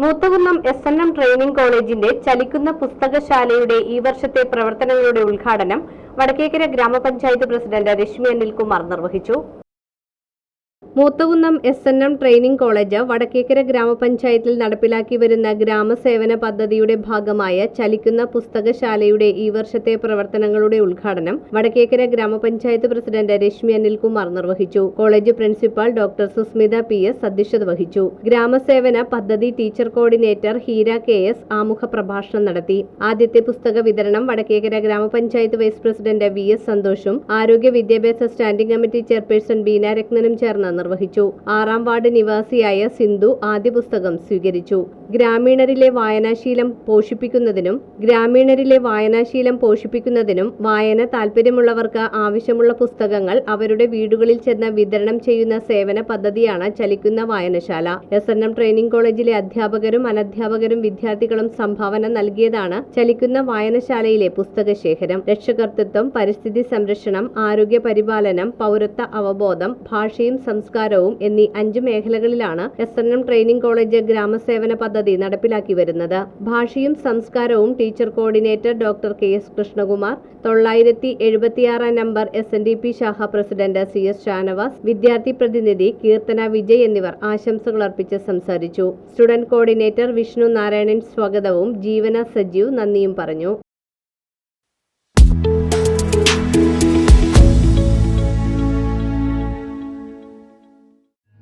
Moothakunnam S N M training കോളേജിന്റെ ചലിക്കുന്ന പുസ്തകശാലയുടെ ഈ വർഷത്തെ പ്രവർത്തനങ്ങളുടെ ഉദ്ഘാടനം വടക്കേക്കര ഗ്രാമപഞ്ചായത്ത് പ്രസിഡന്റ് രശ്മി അനിൽകുമാർ നിർവഹിച്ചു. Moothakunnam S N M training college Vadakkekara ഗ്രാമപഞ്ചായത്തിൽ നടപ്പിലാക്കി വരുന്ന ഗ്രാമസേവന പദ്ധതിയുടെ ഭാഗമായ ചലിക്കുന്ന പുസ്തകശാലയുടെ ഈ വർഷത്തെ പ്രവർത്തനങ്ങളുടെ ഉദ്ഘാടനം വടക്കേക്കര ഗ്രാമപഞ്ചായത്ത് പ്രസിഡന്റ് രശ്മി അനിൽകുമാർ നിർവഹിച്ചു. College principal doctor Susmitha P. S. അധ്യക്ഷത വഹിച്ചു. ഗ്രാമസേവന പദ്ധതി teacher coordinator Heera K. S. ആമുഖ പ്രഭാഷണം നടത്തി. ആദ്യത്തെ പുസ്തക വിതരണം വടക്കേക്കര ഗ്രാമപഞ്ചായത്ത് വൈസ് പ്രസിഡന്റ് വി. എസ്. സന്തോഷും ആരോഗ്യ വിദ്യാഭ്യാസ സ്റ്റാൻഡിംഗ് കമ്മിറ്റി ചെയർപേഴ്സൺ ബീന രത്നനും ചേർന്ന് നിർവഹിച്ചു. ആറാം വാർഡ് നിവാസിയായ സിന്ധു ആദ്യ പുസ്തകം സ്വീകരിച്ചു. ഗ്രാമീണരിലെ വായനാശീലം പോഷിപ്പിക്കുന്നതിനും ഗ്രാമീണരിലെ വായനാശീലം പോഷിപ്പിക്കുന്നതിനും വായന താല്പര്യമുള്ളവർക്ക് ആവശ്യമുള്ള പുസ്തകങ്ങൾ അവരുടെ വീടുകളിൽ ചെന്ന് വിതരണം ചെയ്യുന്ന സേവന പദ്ധതിയാണ് ചലിക്കുന്ന വായനശാല. എസ് എൻ എം ട്രെയിനിംഗ് കോളേജിലെ അധ്യാപകരും അനധ്യാപകരും വിദ്യാർത്ഥികളും സംഭാവന നൽകിയതാണ് ചലിക്കുന്ന വായനശാലയിലെ പുസ്തകശേഖരം. രക്ഷകർത്തൃത്വം പരിസ്ഥിതി സംരക്ഷണം ആരോഗ്യ പരിപാലനം പൗരത്വ അവബോധം ഭാഷയും സംസ്കാരവും എന്നീ അഞ്ച് മേഖലകളിലാണ് S N M training college ഗ്രാമസേവന പദ്ധതി നടപ്പിലാക്കി വരുന്നത്. ഭാഷയും സംസ്കാരവും teacher coordinator doctor K S Krishnakumar തൊള്ളായിരത്തി എഴുപത്തിയാറാം number S N D P ശാഖ പ്രസിഡന്റ് സി എസ് ഷാനവാസ് വിദ്യാർത്ഥി പ്രതിനിധി കീർത്തന വിജയ് എന്നിവർ ആശംസകൾ അർപ്പിച്ച് സംസാരിച്ചു. സ്റ്റുഡന്റ് കോർഡിനേറ്റർ വിഷ്ണു നാരായണൻ സ്വാഗതവും ജീവന സജീവ് നന്ദിയും പറഞ്ഞു.